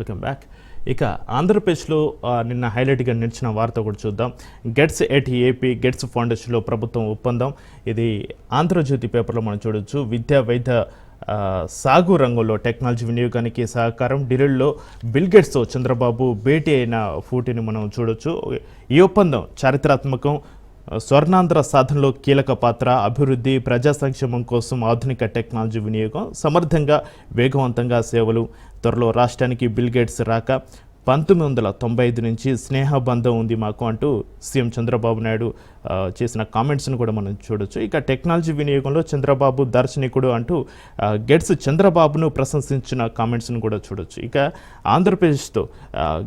Welcome back ఇక ఆంధ్రప్రదేశ్లో నిన్న హైలైట్గా నిలిచిన వార్త కూడా చూద్దాం. గెట్స్ ఎట్ ఏపీ గెట్స్ ఫౌండేషన్లో ప్రభుత్వం ఒప్పందం. ఇది ఆంధ్రజ్యోతి పేపర్లో మనం చూడొచ్చు. విద్యా వైద్య సాగు రంగంలో టెక్నాలజీ వినియోగానికి సహకారం. ఢిల్లీలో బిల్గేట్స్తో చంద్రబాబు భేటీ అయిన ఫోటోని మనం చూడొచ్చు. ఈ ఒప్పందం చారిత్రాత్మకం. స్వర్ణాంధ్ర సాధనలో కీలక పాత్ర అభివృద్ధి ప్రజా సంక్షేమం కోసం ఆధునిక టెక్నాలజీ వినియోగం సమర్థంగా వేగవంతంగా సేవలు త్వరలో రాష్ట్రానికి బిల్ గేట్స్ రాక పంతొమ్మిది వందల తొంభై ఐదు నుంచి స్నేహబంధం ఉంది మాకు అంటూ సీఎం చంద్రబాబు నాయుడు చేసిన కామెంట్స్ను కూడా మనం చూడొచ్చు. ఇక టెక్నాలజీ వినియోగంలో చంద్రబాబు దార్శనికుడు అంటూ గెట్స్ చంద్రబాబును ప్రశంసించిన కామెంట్స్ను కూడా చూడొచ్చు. ఇక ఆంధ్రప్రదేశ్తో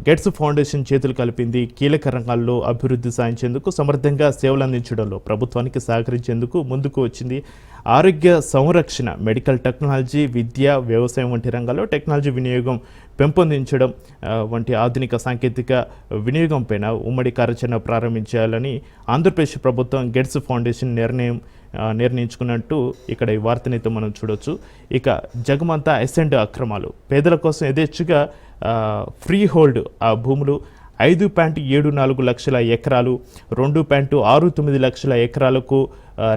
గెట్స్ ఫౌండేషన్ చేతులు కలిపింది కీలక రంగాల్లో అభివృద్ధి సాధించేందుకు సమర్థంగా సేవలు అందించడంలో ప్రభుత్వానికి సహకరించేందుకు ముందుకు వచ్చింది. ఆరోగ్య సంరక్షణ మెడికల్ టెక్నాలజీ విద్య వ్యవసాయం వంటి రంగాల్లో టెక్నాలజీ వినియోగం పెంపొందించడం వంటి ఆధునిక సాంకేతిక వినియోగంపైన ఉమ్మడి కార్యాచరణ ప్రారంభించాలని ఆంధ్రప్రదేశ్ ప్రభుత్వం గెట్స్ ఫౌండేషన్ నిర్ణయం నిర్ణయించుకున్నట్టు ఇక్కడ ఈ వార్తనైతే మనం చూడొచ్చు. ఇక జగమంతా ఎసెండ్ అక్రమాలు. పేదల కోసం యథేచ్ఛగా ఫ్రీ హోల్డ్ ఆ భూములు ఐదు పాయింట్ ఏడు నాలుగు లక్షల ఎకరాలు రెండు పాయింట్ ఆరు తొమ్మిది లక్షల ఎకరాలకు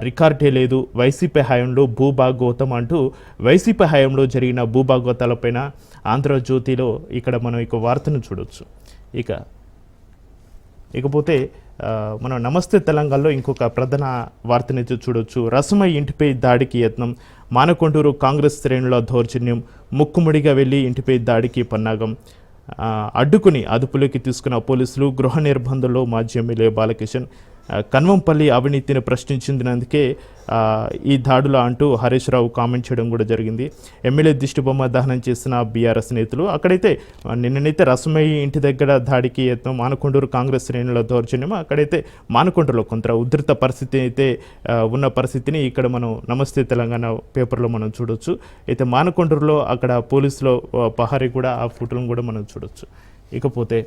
రికార్డే లేదు. వైసీపీ హయాంలో భూభాగోతం అంటూ వైసీపీ హయాంలో జరిగిన భూభాగోతాలపైన ఆంధ్రజ్యోతిలో ఇక్కడ మనం ఇక వార్తను చూడొచ్చు. ఇక ఇకపోతే మనం నమస్తే తెలంగాణలో ఇంకొక ప్రధాన వార్తనైతే చూడొచ్చు. రసమై ఇంటిపై దాడికి యత్నం మానకొండూరు కాంగ్రెస్ శ్రేణుల దౌర్జన్యం ముక్కుముడిగా వెళ్ళి ఇంటిపై దాడికి పన్నాగం. అడ్డుకుని అదుపులోకి తీసుకున్న పోలీసులు గృహ నిర్బంధంలో మాజీ ఎమ్మెల్యే బాలకిషన్ కన్వంపల్లి అవినీతిని ప్రశ్నించినందుకే ఈ దాడులా అంటూ హరీష్ రావు కామెంట్ చేయడం కూడా జరిగింది. ఎమ్మెల్యే దిష్టిబొమ్మ దహనం చేసిన బీఆర్ఎస్ నేతలు అక్కడైతే నిన్ననైతే రసమయ్యి ఇంటి దగ్గర దాడికి యత్నం మానకొండూరు కాంగ్రెస్ శ్రేణుల దౌర్జన్యం అక్కడైతే మానకొండలో కొంత ఉధృత పరిస్థితి అయితే ఉన్న పరిస్థితిని ఇక్కడ మనం నమస్తే తెలంగాణ పేపర్లో మనం చూడొచ్చు. అయితే మానకొండూరులో అక్కడ పోలీసులో పహారీ కూడా ఆ ఫోటోలను కూడా మనం చూడొచ్చు. ఇకపోతే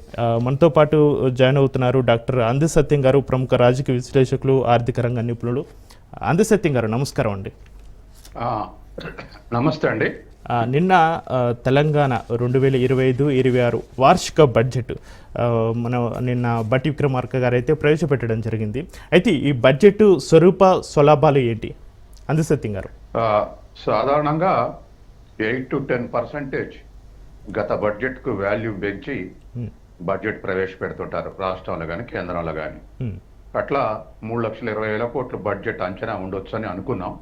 మనతో పాటు జాయిన్ అవుతున్నారు డాక్టర్ అంది సత్యం గారు ప్రముఖ రాజకీయ విశ్లేషకులు ఆర్థిక రంగ నిపుణులు. అంది సత్యం గారు నమస్కారం అండి. నమస్తే అండి. నిన్న తెలంగాణ రెండు వేల ఇరవై ఐదు ఇరవై ఆరు వార్షిక బడ్జెట్ మన నిన్న బట్టి విక్రమార్క గారు అయితే ప్రవేశపెట్టడం జరిగింది. అయితే ఈ బడ్జెట్ స్వరూప స్వలాభాలు ఏంటి? అంది సత్యం గారు సాధారణంగా ఎయిట్ టు టెన్ పర్సెంటేజ్ గత బడ్జెట్కు వాల్యూ పెంచి ఉమ్, బడ్జెట్ ప్రవేశపెడుతుంటారు రాష్ట్రంలో కానీ కేంద్రంలో కానీ ఉమ్, అట్లా మూడు లక్షల ఇరవై వేల కోట్ల బడ్జెట్ అంచనా ఉండొచ్చు అని అనుకున్నాం.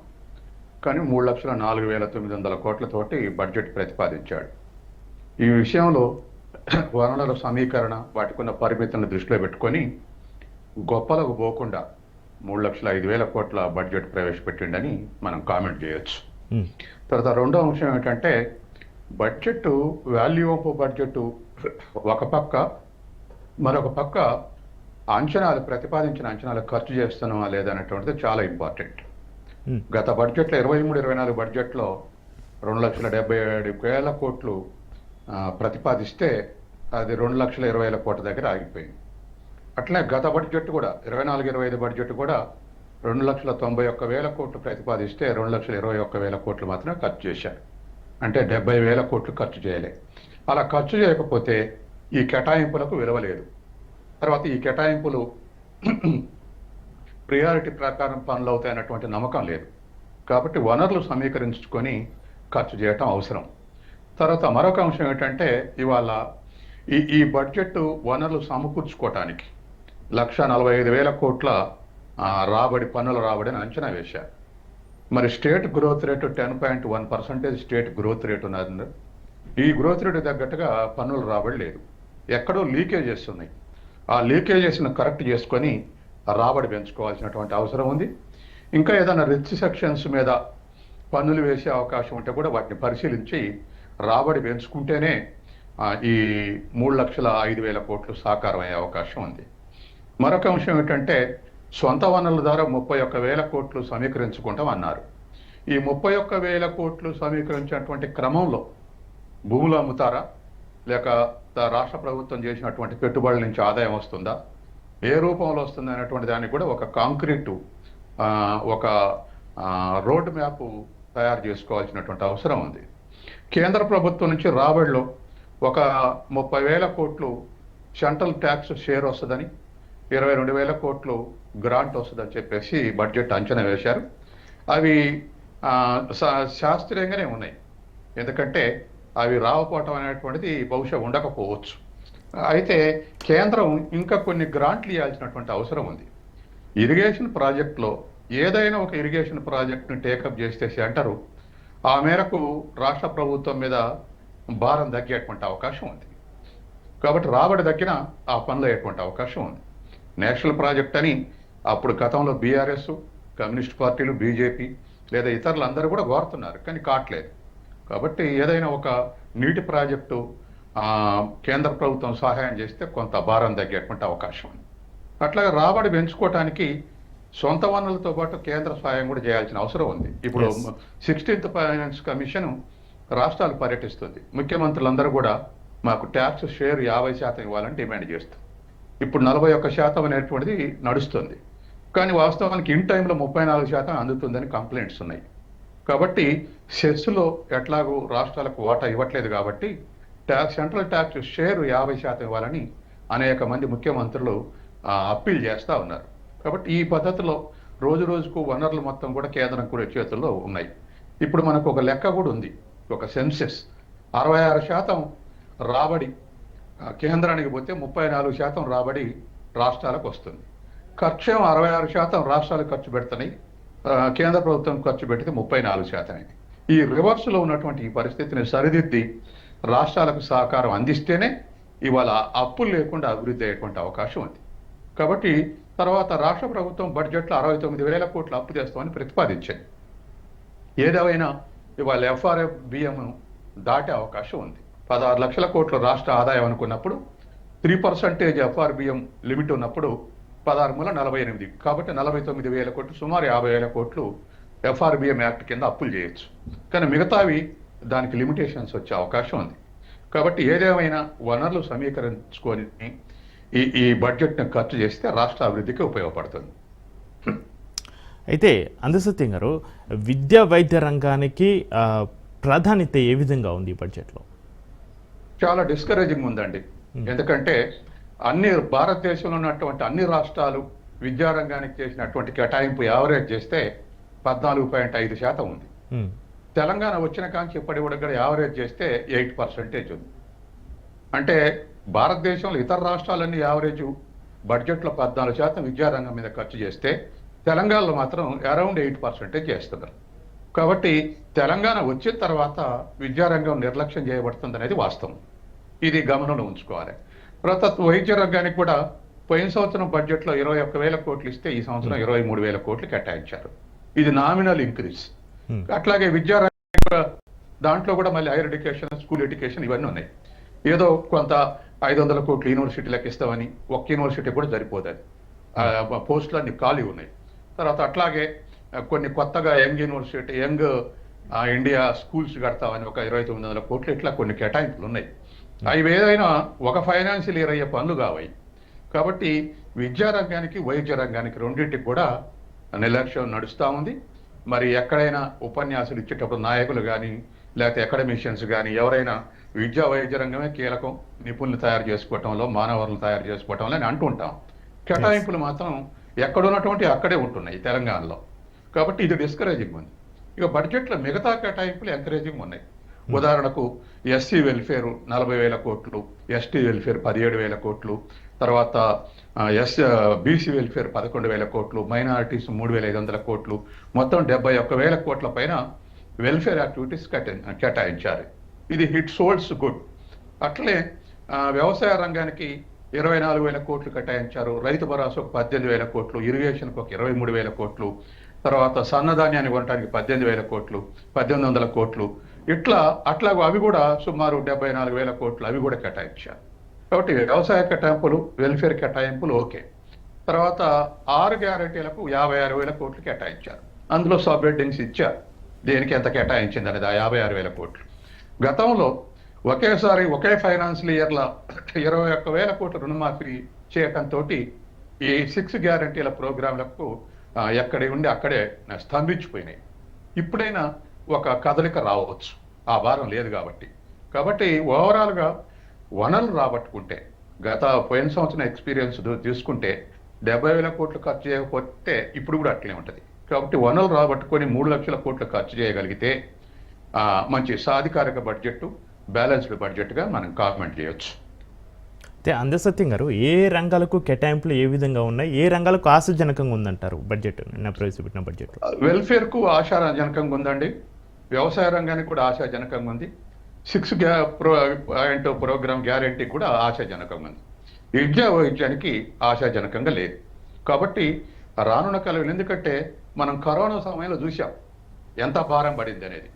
కానీ మూడు లక్షల నాలుగు వేల తొమ్మిది వందల కోట్లతోటి బడ్జెట్ ప్రతిపాదించాడు. ఈ విషయంలో వనరుల సమీకరణ వాటికున్న పరిమితులను దృష్టిలో పెట్టుకొని గొప్పలకు పోకుండా మూడు లక్షల ఐదు వేల కోట్ల బడ్జెట్ ప్రవేశపెట్టిండని మనం కామెంట్ చేయొచ్చు. ఉమ్, తర్వాత రెండో అంశం ఏంటంటే బడ్జెట్ వాల్యూ ఆఫ్ బడ్జెట్ ఒక పక్క మరొక పక్క అంచనాలు ప్రతిపాదించిన అంచనాలు ఖర్చు చేస్తున్నామా లేదనేటువంటిది చాలా ఇంపార్టెంట్ గత బడ్జెట్లో ఇరవై మూడు ఇరవై నాలుగు బడ్జెట్లో రెండు లక్షల డెబ్బై ఏడు వేల కోట్లు ప్రతిపాదిస్తే అది రెండు లక్షల ఇరవై వేల కోట్ల దగ్గర ఆగిపోయింది. అట్లనే గత బడ్జెట్ కూడా ఇరవై నాలుగు ఇరవై ఐదు బడ్జెట్ కూడా రెండు లక్షల తొంభై ఒక్క వేల కోట్లు ప్రతిపాదిస్తే రెండు లక్షల ఇరవై ఒక్క వేల కోట్లు మాత్రమే ఖర్చు చేశారు. అంటే డెబ్బై వేల కోట్లు ఖర్చు చేయలే. అలా ఖర్చు చేయకపోతే ఈ కేటాయింపులకు విలువ లేదు తర్వాత ఈ కేటాయింపులు ప్రియారిటీ ప్రకారం పనులు అవుతాయన్నటువంటి నమ్మకం లేదు. కాబట్టి వనరులు సమీకరించుకొని ఖర్చు చేయటం అవసరం. తర్వాత మరొక అంశం ఏంటంటే ఇవాళ ఈ ఈ బడ్జెట్ వనరులు సమకూర్చుకోవటానికి లక్ష నలభై ఐదు వేల కోట్ల రాబడి పన్నుల రాబడిని అంచనా వేశారు. మరి state growth rate ten point one percentage state growth rate ఉన్నది ఈ గ్రోత్ రేటు తగ్గట్టుగా పన్నులు రాబడి లేదు. ఎక్కడో లీకేజెస్ ఉన్నాయి ఆ లీకేజెస్ను కరెక్ట్ చేసుకొని రాబడి పెంచుకోవాల్సినటువంటి అవసరం ఉంది. ఇంకా ఏదైనా రిచ్ సెక్షన్స్ మీద పన్నులు వేసే అవకాశం ఉంటే కూడా వాటిని పరిశీలించి రాబడి పెంచుకుంటేనే ఈ మూడు లక్షల ఐదు వేల కోట్లు సాకారం అయ్యే అవకాశం ఉంది. మరొక అంశం ఏంటంటే సొంత వనరుల ద్వారా ముప్పై ఒక్క వేల కోట్లు సమీకరించుకుంటాం అన్నారు. ఈ ముప్పై ఒక్క వేల కోట్లు సమీకరించినటువంటి క్రమంలో భూములు అమ్ముతారా? లేక రాష్ట్ర ప్రభుత్వం చేసినటువంటి పెట్టుబడుల నుంచి ఆదాయం వస్తుందా? ఏ రూపంలో వస్తుంది అనేటువంటి దానికి కూడా ఒక కాంక్రీటు ఒక రోడ్ మ్యాప్ తయారు చేసుకోవాల్సినటువంటి అవసరం ఉంది. కేంద్ర ప్రభుత్వం నుంచి రాబడిలో ఒక ముప్పై వేల కోట్లు సెంట్రల్ ట్యాక్స్ షేర్ వస్తుందని ఇరవై రెండు వేల కోట్లు గ్రాంట్ వస్తుందని చెప్పేసి బడ్జెట్ అంచనా వేశారు. అవి శా- శాస్త్రీయంగానే ఉన్నాయి. ఎందుకంటే అవి రాకపోవటం అనేటువంటిది బహుశా ఉండకపోవచ్చు. అయితే కేంద్రం ఇంకా కొన్ని గ్రాంట్లు ఇవ్వాల్సినటువంటి అవసరం ఉంది. ఇరిగేషన్ ప్రాజెక్టులో ఏదైనా ఒక ఇరిగేషన్ ప్రాజెక్టును టేకప్ చేస్తే సెంటరు ఆ మేరకు రాష్ట్ర ప్రభుత్వం మీద భారం తగ్గేటువంటి అవకాశం ఉంది. కాబట్టి రాబడి తగ్గిన ఆ పనులు అయ్యేటువంటి అవకాశం ఉంది. నేషనల్ ప్రాజెక్ట్ అని అప్పుడు గతంలో బీఆర్ఎస్ కమ్యూనిస్ట్ పార్టీలు బీజేపీ లేదా ఇతరులు అందరూ కూడా కోరుతున్నారు కానీ కావట్లేదు కాబట్టి ఏదైనా ఒక నీటి ప్రాజెక్టు కేంద్ర ప్రభుత్వం సహాయం చేస్తే కొంత భారం తగ్గేటువంటి అవకాశం ఉంది. అట్లాగే రాబడి పెంచుకోవటానికి సొంత వనరులతో పాటు కేంద్ర సహాయం కూడా చేయాల్సిన అవసరం ఉంది. ఇప్పుడు. సిక్స్టీన్త్ ఫైనాన్స్ కమిషన్ రాష్ట్రాలు పర్యటిస్తుంది. ముఖ్యమంత్రులందరూ కూడా మాకు ట్యాక్స్ షేర్ యాభై శాతం ఇవ్వాలని డిమాండ్ చేస్తారు. ఇప్పుడు నలభై ఒక్క శాతం అనేటువంటిది నడుస్తుంది. కానీ వాస్తవానికి ఇన్ టైంలో ముప్పై నాలుగు శాతం అందుతుందని కంప్లైంట్స్ ఉన్నాయి. కాబట్టి సెస్లో ఎట్లాగూ రాష్ట్రాలకు వాటా ఇవ్వట్లేదు కాబట్టి ట్యాక్స్ సెంట్రల్ ట్యాక్స్ షేర్ యాభై శాతం ఇవ్వాలని అనేక మంది ముఖ్యమంత్రులు అప్పీల్ చేస్తూ ఉన్నారు. కాబట్టి ఈ పద్ధతిలో రోజు రోజుకు వనరులు మొత్తం కూడా కేంద్రం కూడా చేతుల్లో ఉన్నాయి. ఇప్పుడు మనకు ఒక లెక్క కూడా ఉంది. ఒక సెన్సెస్. అరవై ఆరు శాతం రాబడి కేంద్రానికి పోతే ముప్పై నాలుగు శాతం రాబడి రాష్ట్రాలకు వస్తుంది. ఖర్చు అరవై ఆరు శాతం రాష్ట్రాలు ఖర్చు పెడుతున్నాయి. కేంద్ర ప్రభుత్వం ఖర్చు పెడితే ముప్పై నాలుగు శాతం అయింది. ఈ రివర్స్లో ఉన్నటువంటి ఈ పరిస్థితిని సరిదిద్ది రాష్ట్రాలకు సహకారం అందిస్తేనే ఇవాళ అప్పులు లేకుండా అభివృద్ధి అయ్యేటువంటి అవకాశం ఉంది. కాబట్టి తర్వాత రాష్ట్ర ప్రభుత్వం బడ్జెట్లో అరవై తొమ్మిది వేల కోట్లు అప్పు చేస్తామని ప్రతిపాదించింది ఏదేమైనా ఇవాళ ఎఫ్ఆర్ఎఫ్ బియ్యం దాటే అవకాశం ఉంది. పదహారు లక్షల కోట్ల రాష్ట్ర ఆదాయం అనుకున్నప్పుడు త్రీ పర్సెంటేజ్ ఎఫ్ఆర్బిఎం లిమిట్ ఉన్నప్పుడు పదహారు మూల నలభై ఎనిమిది. కాబట్టి నలభై తొమ్మిది వేల కోట్లు సుమారు యాభై వేల కోట్లు ఎఫ్ఆర్బిఎం యాక్ట్ కింద అప్పులు చేయొచ్చు. కానీ మిగతావి దానికి లిమిటేషన్స్ వచ్చే అవకాశం ఉంది. కాబట్టి ఏదేమైనా వనరులు సమీకరించుకొని ఈ ఈ బడ్జెట్ని ఖర్చు చేస్తే రాష్ట్ర అభివృద్ధికి ఉపయోగపడుతుంది. అయితే అందసత్యం గారు విద్యా వైద్య రంగానికి ప్రాధాన్యత ఏ విధంగా ఉంది ఈ బడ్జెట్లో? చాలా డిస్కరేజింగ్ ఉందండి. ఎందుకంటే అన్ని భారతదేశంలో ఉన్నటువంటి అన్ని రాష్ట్రాలు విద్యారంగానికి చేసినటువంటి కేటాయింపు యావరేజ్ చేస్తే పద్నాలుగు పాయింట్ ఐదు శాతం ఉంది. ఉమ్, తెలంగాణ వచ్చిన కాంచి ఇప్పటి కూడా యావరేజ్ చేస్తే ఎయిట్ పర్సెంటేజ్ ఉంది. అంటే భారతదేశంలో ఇతర రాష్ట్రాలన్నీ యావరేజ్ బడ్జెట్లో పద్నాలుగు శాతం విద్యారంగం మీద ఖర్చు చేస్తే తెలంగాణలో మాత్రం అరౌండ్ ఎయిట్ పర్సెంటేజ్ చేస్తున్నారు. కాబట్టి తెలంగాణ వచ్చిన తర్వాత విద్యారంగం నిర్లక్ష్యం చేయబడుతుంది అనేది వాస్తవం. ఇది గమనంలో ఉంచుకోవాలి. తర్వాత వైద్య రంగానికి కూడా పోయిన సంవత్సరం బడ్జెట్లో ఇరవై ఒక్క వేల కోట్లు ఇస్తే ఈ సంవత్సరం ఇరవై మూడు వేల కోట్లు కేటాయించారు. ఇది నామినల్ ఇంక్రీజ్ Hmm. అట్లాగే కూడా దాంట్లో కూడా మళ్ళీ హైయర్ ఎడ్యుకేషన్ స్కూల్ ఎడ్యుకేషన్ ఇవన్నీ ఉన్నాయి. ఏదో కొంత ఐదు వందల కోట్లు యూనివర్సిటీలకు ఇస్తామని ఒక్క యూనివర్సిటీ కూడా సరిపోతుంది ఆ, పోస్టులు అన్ని ఖాళీ ఉన్నాయి. తర్వాత అట్లాగే కొన్ని కొత్తగా young university young India schools కడతామని ఒక ఇరవై తొమ్మిది వందల కోట్లు ఇట్లా కొన్ని కేటాయింపులు ఉన్నాయి. అవి ఏదైనా ఒక ఫైనాన్షియల్ ఇయర్ అయ్యే పనులు కావాయి కాబట్టి విద్యారంగానికి వైద్య రంగానికి రెండింటికి కూడా నిర్లక్ష్యం నడుస్తూ ఉంది. మరి ఎక్కడైనా ఉపన్యాసాలు ఇచ్చేటప్పుడు నాయకులు కానీ లేకపోతే అకాడమిషియన్స్ కానీ ఎవరైనా విద్యా వైద్య రంగమే కీలకం నిపుణులు తయారు చేసుకోవటంలో మానవరులు తయారు చేసుకోవటంలో అని అంటుంటాం కేటాయింపులు మాత్రం ఎక్కడున్నటువంటి అక్కడే ఉంటున్నాయి తెలంగాణలో. కాబట్టి ఇది డిస్కరేజింగ్ ఉంది. ఇక బడ్జెట్లో మిగతా కేటాయింపులు ఎంకరేజింగ్ ఉన్నాయి. Hmm. ఉదాహరణకు ఎస్సీ వెల్ఫేర్ నలభై వేల కోట్లు ఎస్టీ వెల్ఫేర్ పదిహేడు వేల కోట్లు తర్వాత ఎస్ బీసీ వెల్ఫేర్ పదకొండు వేల కోట్లు మైనారిటీస్ మూడు వేల ఐదు వందల కోట్లు మొత్తం డెబ్బై ఒక్క వేల కోట్ల పైన వెల్ఫేర్ యాక్టివిటీస్ కేటాయించారు. ఇది హిట్ సోల్డ్స్ గుడ్. అట్లే వ్యవసాయ రంగానికి ఇరవై నాలుగు వేల కోట్లు కేటాయించారు రైతు భరోసా ఒక పద్దెనిమిది వేల కోట్లు ఇరిగేషన్కి ఒక ఇరవై మూడు వేల కోట్లు తర్వాత సన్నధాన్యాన్ని కొనడానికి పద్దెనిమిది వేల కోట్లు పద్దెనిమిది వందల కోట్లు ఇట్లా అట్లాగో అవి కూడా సుమారు డెబ్బై నాలుగు వేల కోట్లు అవి కూడా కేటాయించారు. కాబట్టి వ్యవసాయ కేటాయింపులు వెల్ఫేర్ కేటాయింపులు ఓకే. తర్వాత ఆరు గ్యారెంటీలకు యాభై ఆరు వేల కోట్లు కేటాయించారు. అందులో సబ్ హెడ్డింగ్స్ ఇచ్చారు. దేనికి ఎంత కేటాయించింది అనేది ఆ యాభై ఆరు వేల కోట్లు. గతంలో ఒకేసారి ఒకే ఫైనాన్షియల్ ఇయర్ల ఇరవై ఒక్క వేల కోట్ల రుణమాఫీ చేయటంతో ఈ సిక్స్ గ్యారంటీల ప్రోగ్రాంలకు ఎక్కడే ఎక్కడి ఉండి అక్కడే స్తంభించిపోయినాయి. ఇప్పుడైనా ఒక కదలిక రావచ్చు. ఆ భారం లేదు కాబట్టి. కాబట్టి ఓవరాల్గా వనరులు రాబట్టుకుంటే గత పోయిన సంవత్సరం ఎక్స్పీరియన్స్ తీసుకుంటే డెబ్బై వేల కోట్లు ఖర్చు చేయకపోతే ఇప్పుడు కూడా అట్లే ఉంటుంది. కాబట్టి వనరులు రాబట్టుకొని మూడు లక్షల కోట్లు ఖర్చు చేయగలిగితే ఆ, మంచి సాధికారిక బడ్జెట్ బ్యాలెన్స్డ్ బడ్జెట్గా మనం కామెంట్ చేయొచ్చు. అయితే అందసత్యం గారు ఏ రంగాలకు కేటాయింపులు ఏ విధంగా ఉన్నాయి? ఏ రంగాలకు ఆశాజనకంగా ఉందంటారు బడ్జెట్ నిన్న ప్రవేశపెట్టిన బడ్జెట్ వెల్ఫేర్కు ఆశాజనకంగా ఉందండి. వ్యవసాయ రంగానికి కూడా ఆశాజనకంగా ఉంది. సిక్స్ గ్యా ప్రో పాయింట్ ప్రోగ్రామ్ గ్యారంటీ కూడా ఆశాజనకంగా ఉంది. విద్యా వైద్యానికి ఆశాజనకంగా లేదు. కాబట్టి రానున్న కాలం ఎందుకంటే మనం కరోనా సమయంలో చూసాం ఎంత భారం పడింది అనేది.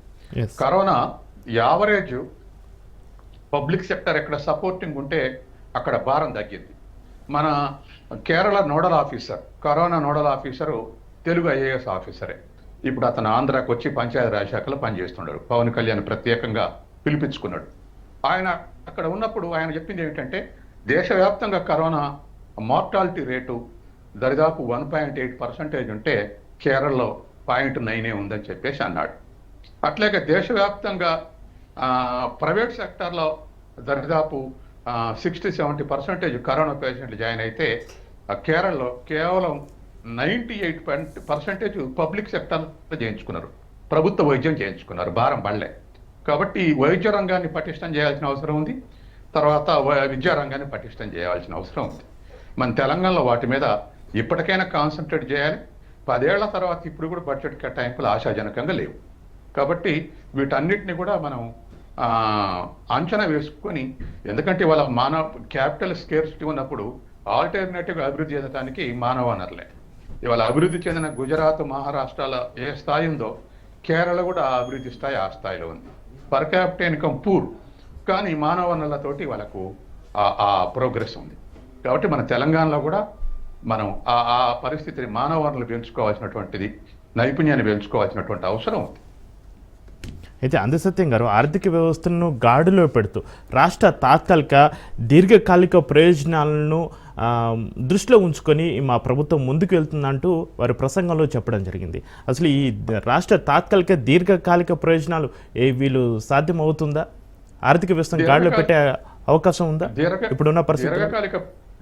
కరోనా యావరేజ్ పబ్లిక్ సెక్టర్ ఎక్కడ సపోర్టింగ్ ఉంటే అక్కడ భారం తగ్గింది. మన Kerala nodal officer corona nodal officer Telugu IAS ఆఫీసరే. ఇప్పుడు అతను ఆంధ్రాకు వచ్చి పంచాయతీరాజ్ శాఖలో పనిచేస్తున్నాడు పవన్ కళ్యాణ్ ప్రత్యేకంగా పిలిపించుకున్నాడు. ఆయన అక్కడ ఉన్నప్పుడు ఆయన చెప్పింది ఏమిటంటే దేశవ్యాప్తంగా కరోనా మార్టాలిటీ రేటు దరిదాపు వన్ పాయింట్ ఎయిట్ పర్సెంటేజ్ ఉంటే కేరళలో పాయింట్ నైనే ఉందని చెప్పేసి అన్నాడు. అట్లాగే దేశవ్యాప్తంగా ప్రైవేట్ సెక్టార్లో దరిదాపు సిక్స్టీ సెవెంటీ పర్సెంటేజ్ కరోనా పేషెంట్లు జాయిన్ అయితే ఆ, కేరళలో కేవలం ninety eight percentage public sector చేయించుకున్నారు. ప్రభుత్వ వైద్యం చేయించుకున్నారు భారం పడలే. కాబట్టి వైద్య రంగాన్ని పటిష్టం చేయాల్సిన అవసరం ఉంది. తర్వాత వ- విద్యా రంగాన్ని పటిష్టం చేయాల్సిన అవసరం ఉంది. మన తెలంగాణలో వాటి మీద ఇప్పటికైనా కాన్సన్ట్రేట్ చేయాలి. పదేళ్ళ తర్వాత ఇప్పుడు కూడా బడ్జెట్ కేటాయింపులు ఆశాజనకంగా లేవు. కాబట్టి వీటన్నిటిని కూడా మనం అంచనా వేసుకొని ఎందుకంటే వాళ్ళ మానవ క్యాపిటల్ స్కేర్సిటీ ఉన్నప్పుడు ఆల్టర్నేటివ్ అభివృద్ధి చెందడానికి మానవ వనరులే. ఇవాళ అభివృద్ధి చెందిన గుజరాత్ మహారాష్ట్రాల ఏ స్థాయి ఉందో కేరళ కూడా ఆ అభివృద్ధి స్థాయి ఆ స్థాయిలో ఉంది. పర్ క్యాపిటల్ ఇన్కమ్ పూర్ కానీ మానవ వనరులతోటి వాళ్ళకు ఆ- ప్రోగ్రెస్ ఉంది. కాబట్టి మన తెలంగాణలో కూడా మనం ఆ ఆ పరిస్థితిని మానవ వనరులు పెంచుకోవాల్సినటువంటిది నైపుణ్యాన్ని పెంచుకోవాల్సినటువంటి అవసరం ఉంది. అయితే అందసత్యం గారు ఆర్థిక వ్యవస్థను గాడిలో పెడుతూ రాష్ట్ర తాత్కాలిక దీర్ఘకాలిక ప్రయోజనాలను దృష్టిలో ఉంచుకొని మా ప్రభుత్వం ముందుకు వెళ్తుందంటూ వారి ప్రసంగంలో చెప్పడం జరిగింది. అసలు ఈ రాష్ట్ర తాత్కాలిక దీర్ఘకాలిక ప్రయోజనాలు ఏ వీళ్ళు సాధ్యమవుతుందా? ఆర్థిక వ్యవస్థను గాడిలో పెట్టే అవకాశం ఉందా? ఇప్పుడున్న పరిస్థితి దీర్ఘకాలిక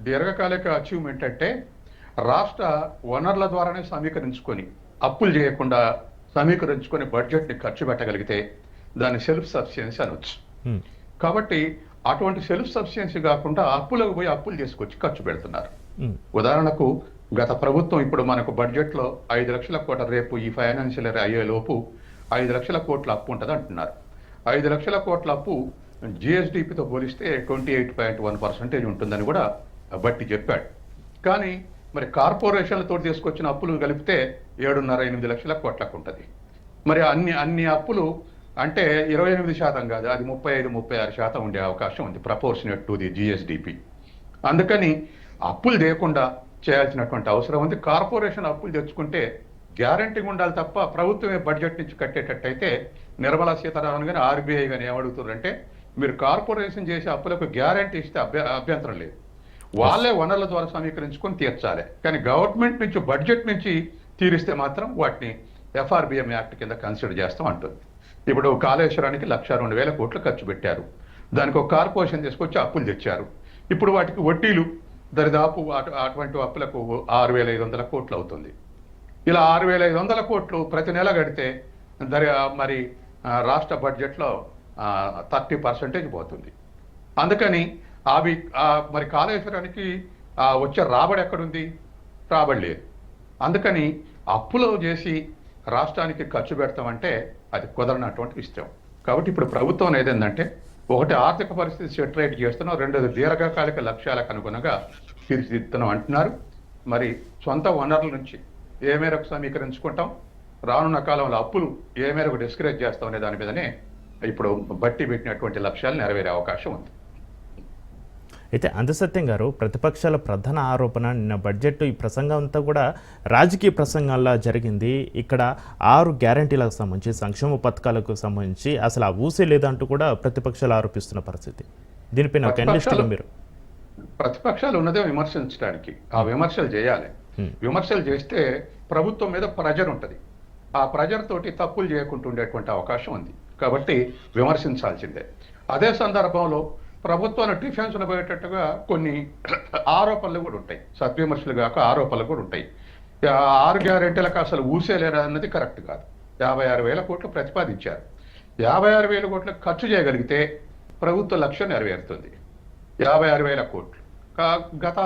దీర్ఘకాలిక అచీవ్మెంట్ అంటే రాష్ట్ర వనరుల ద్వారానే సమీకరించుకొని అప్పులు చేయకుండా సమీకరించుకొని బడ్జెట్ని ఖర్చు పెట్టగలిగితే దాన్ని సెల్ఫ్ సఫిషియన్సీ అనొచ్చు కాబట్టి అటువంటి సెల్ఫ్ సఫిషియన్సీ కాకుండా అప్పులకు పోయి అప్పులు చేసుకొచ్చి ఖర్చు పెడుతున్నారు. ఉదాహరణకు గత ప్రభుత్వం ఇప్పుడు మనకు బడ్జెట్లో ఐదు లక్షల కోట్ల రేపు ఈ ఫైనాన్షియల్ ఇయర్ అయ్యే లోపు ఐదు లక్షల కోట్ల అప్పు ఉంటుంది అంటున్నారు. ఐదు లక్షల కోట్ల అప్పు జిఎస్డిపితో పోలిస్తే twenty eight point one percentage ఉంటుందని కూడా బట్టి చెప్పాడు. కానీ మరి కార్పొరేషన్లతో తీసుకొచ్చిన అప్పులు కలిపితే ఏడున్నర ఎనిమిది లక్షల కోట్లకు ఉంటుంది మరి అన్ని అన్ని అప్పులు అంటే ఇరవై ఎనిమిది శాతం కాదు అది ముప్పై ఐదు ముప్పై ఆరు శాతం ఉండే అవకాశం ఉంది ప్రపోర్షనేట్ టు ది జిఎస్డిపి అందుకని అప్పులు లేకుండా చేయాల్సినటువంటి అవసరం ఉంది. కార్పొరేషన్ అప్పులు తెచ్చుకుంటే గ్యారంటీ ఉండాలి తప్ప ప్రభుత్వమే బడ్జెట్ నుంచి కట్టేటట్టయితే నిర్మలా సీతారామన్ కానీ ఆర్బీఐ కానీ ఏమడుగుతున్నారంటే మీరు కార్పొరేషన్ చేసే అప్పులకు గ్యారంటీ ఇస్తే అభ్య అభ్యంతరం లేదు. వాళ్ళే వనరుల ద్వారా సమీకరించుకొని తీర్చాలి. కానీ గవర్నమెంట్ నుంచి బడ్జెట్ నుంచి తీరిస్తే మాత్రం వాటిని ఎఫ్ఆర్బిఎం యాక్ట్ కింద కన్సిడర్ చేస్తాం అంటుంది. ఇప్పుడు కాళేశ్వరానికి లక్ష రెండు వేల కోట్లు ఖర్చు పెట్టారు. దానికి ఒక కార్పొరేషన్ తీసుకొచ్చి అప్పులు తెచ్చారు. ఇప్పుడు వాటికి వడ్డీలు దరిదాపు అటు- అటువంటి అప్పులకు ఆరు వేల ఐదు వందల కోట్లు అవుతుంది. ఇలా ఆరు వేల ఐదు వందల కోట్లు ప్రతి నెల కడితే దరి మరి రాష్ట్ర బడ్జెట్లో థర్టీ పర్సెంటేజ్ పోతుంది. అందుకని అవి మరి కాళేశ్వరానికి వచ్చే రాబడి ఎక్కడుంది? రాబడి లేదు అందుకని అప్పులో చేసి రాష్ట్రానికి ఖర్చు పెడతామంటే అది కుదరనటువంటి విషయం. కాబట్టి ఇప్పుడు ప్రభుత్వం ఏదేంటంటే ఒకటి ఆర్థిక పరిస్థితి సెటరేట్ చేస్తున్నాం రెండోది దీర్ఘకాలిక లక్ష్యాలకు అనుగుణంగా తీర్చిదిద్దుతున్నాం అంటున్నారు. మరి సొంత వనరుల నుంచి ఏ మేరకు సమీకరించుకుంటాం? రానున్న కాలంలో అప్పులు ఏ మేరకు డిస్కరేజ్ చేస్తాం అనే దాని మీదనే ఇప్పుడు బట్టి పెట్టినటువంటి లక్ష్యాలు నెరవేరే అవకాశం ఉంది. అయితే అందసత్యం గారు ప్రతిపక్షాల ప్రధాన ఆరోపణ నిన్న బడ్జెట్ ఈ ప్రసంగం అంతా కూడా రాజకీయ ప్రసంగంలా జరిగింది. ఇక్కడ ఆరు గ్యారంటీలకు సంబంధించి సంక్షేమ పథకాలకు సంబంధించి అసలు ఆ ఊసే లేదంటూ కూడా ప్రతిపక్షాలు ఆరోపిస్తున్న పరిస్థితి. దీనిపైన ఒక ఎన్నిస్టుగా మీరు. ప్రతిపక్షాలు ఉన్నదే విమర్శించడానికి. ఆ విమర్శలు చేయాలి. Hmm. విమర్శలు చేస్తే ప్రభుత్వం మీద ప్రెజర్ ఉంటుంది. ఆ ప్రెజర్ తోటి తప్పులు చేయకుండా ఉండేటువంటి అవకాశం ఉంది. కాబట్టి విమర్శించాల్సిందే. అదే సందర్భంలో ప్రభుత్వాన్ని డిఫెన్స్లో పోయేటట్టుగా కొన్ని ఆరోపణలు కూడా ఉంటాయి. సద్విమర్శలు కాక ఆరోపణలు కూడా ఉంటాయి. ఆరు గ్యారెంటీలకు అసలు ఊసేలేరా అన్నది కరెక్ట్ కాదు. యాభై ఆరు వేల కోట్లు ప్రతిపాదించారు. యాభై ఆరు వేల కోట్లు ఖర్చు చేయగలిగితే ప్రభుత్వ లక్ష్యం నెరవేరుతుంది. యాభై ఆరు వేల కోట్లు. గత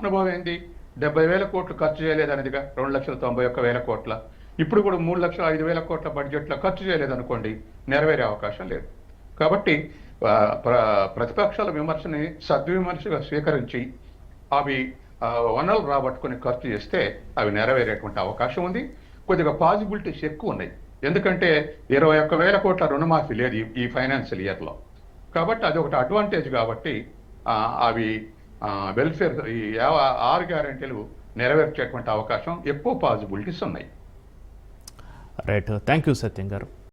అనుభవం ఏంది? డెబ్బై వేల కోట్లు ఖర్చు చేయలేదనేదిగా రెండు లక్షల తొంభై ఒక్క వేల కోట్ల. ఇప్పుడు కూడా మూడు లక్షల ఐదు వేల కోట్ల బడ్జెట్లో ఖర్చు చేయలేదనుకోండి నెరవేరే అవకాశం లేదు. కాబట్టి ప్రతిపక్షాల విమర్శని సద్విమర్శగా స్వీకరించి అవి వనరులు రాబట్టుకుని ఖర్చు చేస్తే అవి నెరవేరేటువంటి అవకాశం ఉంది. కొద్దిగా పాజిబిలిటీస్ ఎక్కువ ఉన్నాయి. ఎందుకంటే ఇరవై ఒక్క వేల కోట్ల రుణమాఫీ లేదు ఈ- ఫైనాన్షియల్ ఇయర్లో కాబట్టి అది ఒకటి అడ్వాంటేజ్ కాబట్టి అవి వెల్ఫేర్ ఈ ఆరు గ్యారెంటీలు నెరవేర్చేటువంటి అవకాశం ఎక్కువ పాజిబిలిటీస్ ఉన్నాయి. రైట్. థ్యాంక్ యూ సత్యం గారు.